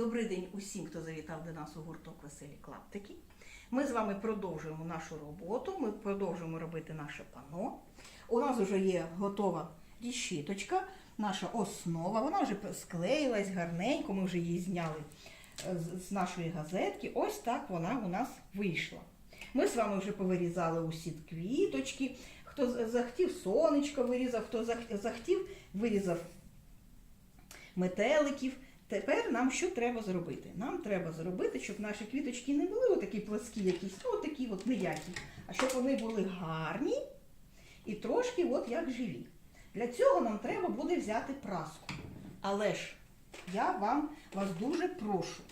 Добрий день усім, хто завітав до нас у гурток Веселі Клаптики. Ми з вами продовжуємо нашу роботу. Ми продовжуємо робити наше пано. У нас вже є готова рішіточка, наша основа. Вона вже склеїлась гарненько. Ми вже її зняли е, з- з нашої газетки. Ось так вона у нас вийшла. Ми з вами вже повирізали усі квіточки. Хто захотів сонечко вирізав, хто захотів, вирізав метеликів. Тепер нам що треба зробити? Нам треба зробити, щоб наші квіточки не були отакі пласкі, якісь, ну отакі от ніякі, а щоб вони були гарні і трошки от як живі. Для цього нам треба буде взяти праску. Але ж я вам вас дуже прошу.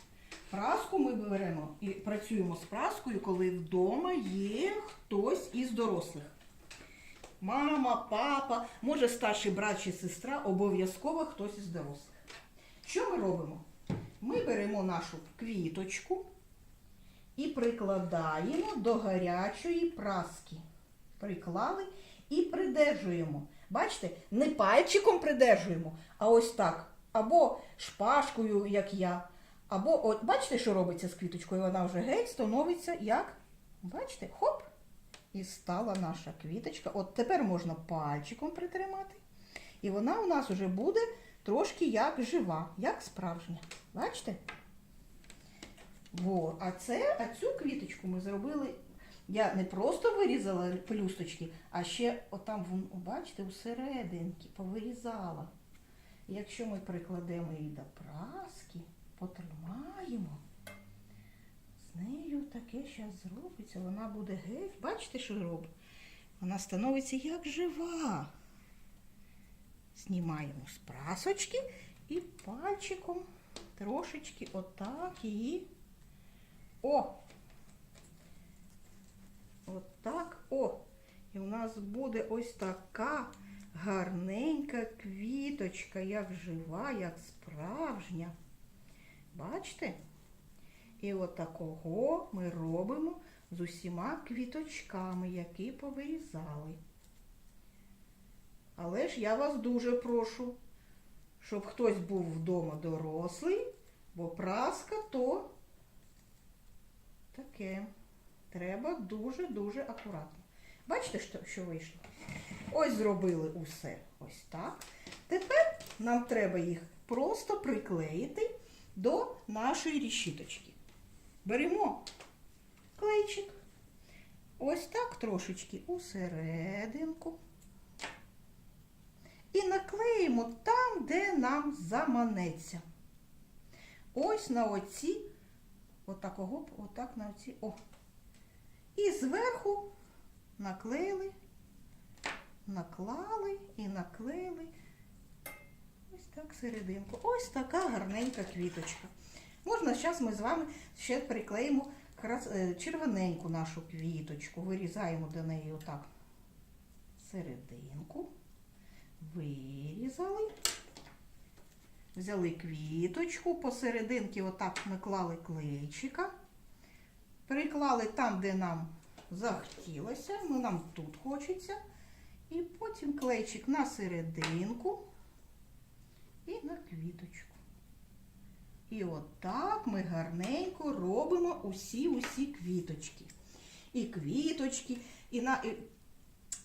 Праску ми беремо і працюємо з праскою, коли вдома є хтось із дорослих. Мама, папа, може старший брат чи сестра, обов'язково хтось із дорослих. Що ми робимо? Ми беремо нашу квіточку і прикладаємо до гарячої праски. Приклали і придержуємо. Бачите, не пальчиком придержуємо, а ось так. Або шпажкою, як я. Або, от, бачите, що робиться з квіточкою? Вона вже геть становиться як. Бачите, хоп! І стала наша квіточка. От тепер можна пальчиком притримати. І вона у нас вже буде трошки як жива, як справжня. Бачите? Во, а це, а цю квіточку ми зробили. Я не просто вирізала пелюсточки, а ще отам, бачите, усерединки повирізала. Якщо ми прикладемо її до праски, потримаємо, з нею таке зараз зробиться, вона буде геть. Бачите, що робить? Вона становиться як жива. Знімаємо з прасочки і пальчиком трошечки отак її. О! Отак, о! І у нас буде ось така гарненька квіточка, як жива, як справжня. Бачите? І от ми робимо з усіма квіточками, які повирізали. Але ж я вас дуже прошу, щоб хтось був вдома дорослий, бо праска то таке. Треба дуже-дуже акуратно. Бачите, що, вийшло? Ось зробили усе ось так. Тепер нам треба їх просто приклеїти до нашої рішіточки. Беремо клейчик. Ось так трошечки усерединку. І там, де нам заманеться. Ось на оці, отакого, отак на оці. О. І зверху наклеїли, наклали і наклеїли. Ось так серединку. Ось така гарненька квіточка. Можна зараз ми з вами ще приклеїмо е, червоненьку нашу квіточку. Вирізаємо до неї отак серединку. Вирізали. Взяли квіточку, посерединки отак наклали клейчика. Приклали там, де нам захотілося, ну нам тут хочеться. І потім клейчик на серединку і на квіточку. І отак ми гарненько робимо усі-усі квіточки. І квіточки, і, на, і,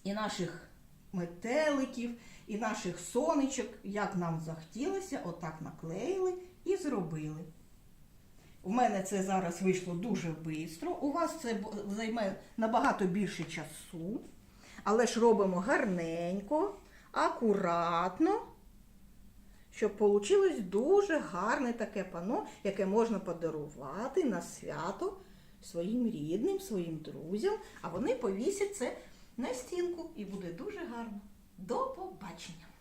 і наших метеликів, і наших сонечок, як нам захотілося, отак наклеїли і зробили. У мене це зараз вийшло дуже швидко. У вас це займе набагато більше часу. Але ж робимо гарненько, акуратно, щоб вийшло дуже гарне таке пано, яке можна подарувати на свято своїм рідним, своїм друзям, а вони повісять це на стінку і буде дуже гарно. До побачення!